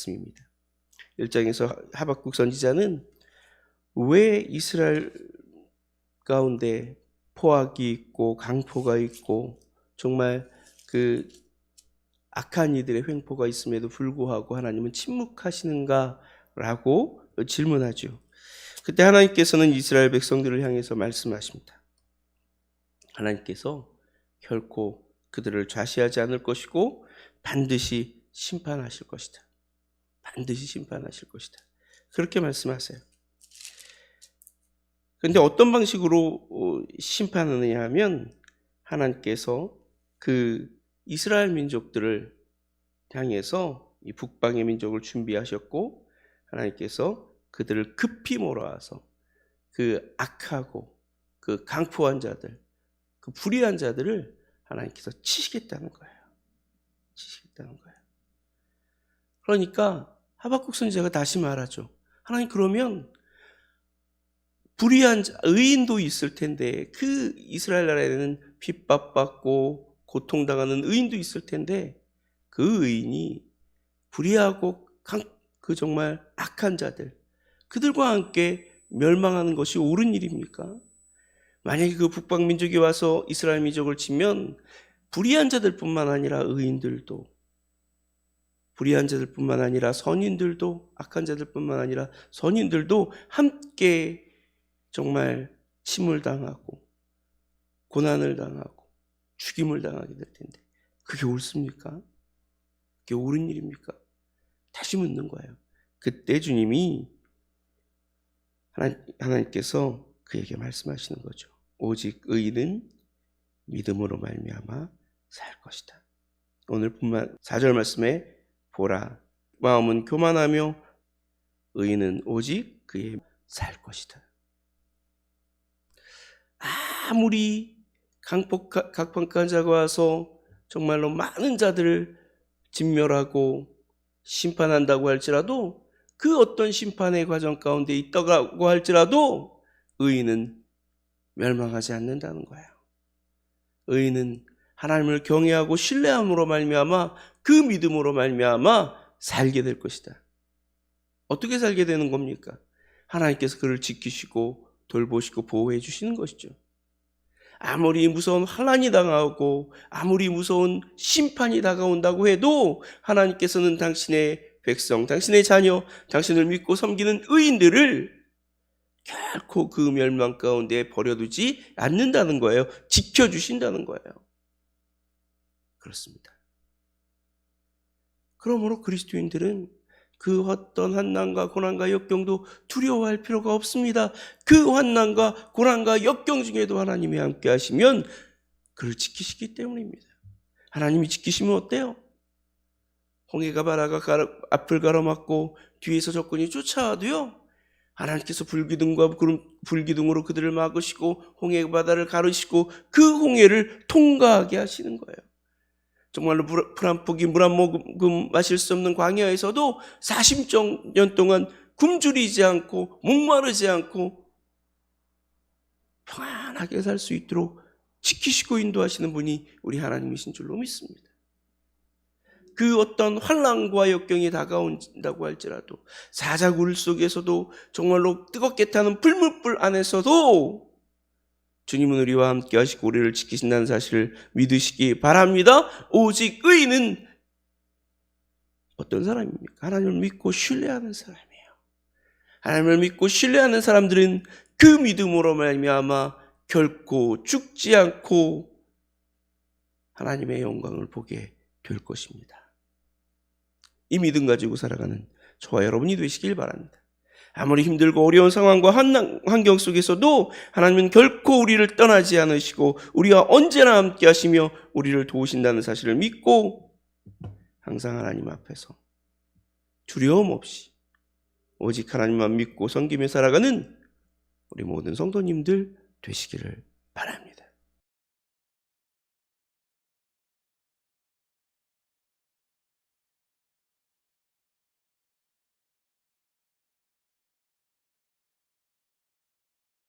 말씀입니다. 1장에서 하박국 선지자는 왜 이스라엘 가운데 포악이 있고 강포가 있고 정말 그 악한 이들의 횡포가 있음에도 불구하고 하나님은 침묵하시는가라고 질문하죠. 그때 하나님께서는 이스라엘 백성들을 향해서 말씀하십니다. 하나님께서 결코 그들을 좌시하지 않을 것이고 반드시 심판하실 것이다. 반드시 심판하실 것이다. 그렇게 말씀하세요. 그런데 어떤 방식으로 어, 심판하느냐 하면 하나님께서 그 이스라엘 민족들을 향해서 이 북방의 민족을 준비하셨고 하나님께서 그들을 급히 몰아와서 그 악하고 그 강포한 자들, 그 불의한 자들을 하나님께서 치시겠다는 거예요. 치시겠다는 거예요. 그러니까 하박국 선지자가 다시 말하죠. 하나님 그러면 불의한 자, 의인도 있을 텐데 그 이스라엘 나라에는 핍박받고 고통당하는 의인도 있을 텐데 그 의인이 불의하고 강, 그 정말 악한 자들 그들과 함께 멸망하는 것이 옳은 일입니까? 만약에 그 북방 민족이 와서 이스라엘 민족을 치면 불의한 자들뿐만 아니라 의인들도 불의한 자들뿐만 아니라 선인들도 악한 자들뿐만 아니라 선인들도 함께 정말 침을 당하고 고난을 당하고 죽임을 당하게 될 텐데 그게 옳습니까? 그게 옳은 일입니까? 다시 묻는 거예요. 그때 주님이 하나, 하나님께서 그에게 말씀하시는 거죠. 오직 의인은 믿음으로 말미암아 살 것이다. 오늘 뿐만 4절 말씀에 보라 마음은 교만하며 의인은 오직 그의 살 것이다. 아무리 강폭 각판가자가 와서 정말로 많은 자들을 진멸하고 심판한다고 할지라도 그 어떤 심판의 과정 가운데 있다고 할지라도 의인은 멸망하지 않는다는 거예요. 의인은 하나님을 경외하고 신뢰함으로 말미암아 그 믿음으로 말미암아 살게 될 것이다. 어떻게 살게 되는 겁니까? 하나님께서 그를 지키시고 돌보시고 보호해 주시는 것이죠. 아무리 무서운 환란이 당하고 아무리 무서운 심판이 다가온다고 해도 하나님께서는 당신의 백성, 당신의 자녀, 당신을 믿고 섬기는 의인들을 결코 그 멸망 가운데 버려두지 않는다는 거예요. 지켜주신다는 거예요. 그렇습니다. 그러므로 그리스도인들은 그 어떤 환난과 고난과 역경도 두려워할 필요가 없습니다. 그 환난과 고난과 역경 중에도 하나님이 함께 하시면 그를 지키시기 때문입니다. 하나님이 지키시면 어때요? 홍해가 바다가 가로, 앞을 가로막고 뒤에서 적군이 쫓아와도요. 하나님께서 불기둥과 불기둥으로 그들을 막으시고 홍해 바다를 가르시고 그 홍해를 통과하게 하시는 거예요. 정말로 불한 포기 물 한 모금 마실 수 없는 광야에서도 40년 동안 굶주리지 않고 목마르지 않고 평안하게 살 수 있도록 지키시고 인도하시는 분이 우리 하나님이신 줄로 믿습니다. 그 어떤 환란과 역경이 다가온다고 할지라도 사자굴 속에서도 정말로 뜨겁게 타는 불물불 안에서도 주님은 우리와 함께 하시고 우리를 지키신다는 사실을 믿으시기 바랍니다. 오직 의인은 어떤 사람입니까? 하나님을 믿고 신뢰하는 사람이에요. 하나님을 믿고 신뢰하는 사람들은 그 믿음으로 말미암아 결코 죽지 않고 하나님의 영광을 보게 될 것입니다. 이 믿음 가지고 살아가는 저와 여러분이 되시길 바랍니다. 아무리 힘들고 어려운 상황과 환경 속에서도 하나님은 결코 우리를 떠나지 않으시고 우리와 언제나 함께 하시며 우리를 도우신다는 사실을 믿고 항상 하나님 앞에서 두려움 없이 오직 하나님만 믿고 섬기며 살아가는 우리 모든 성도님들 되시기를 바랍니다.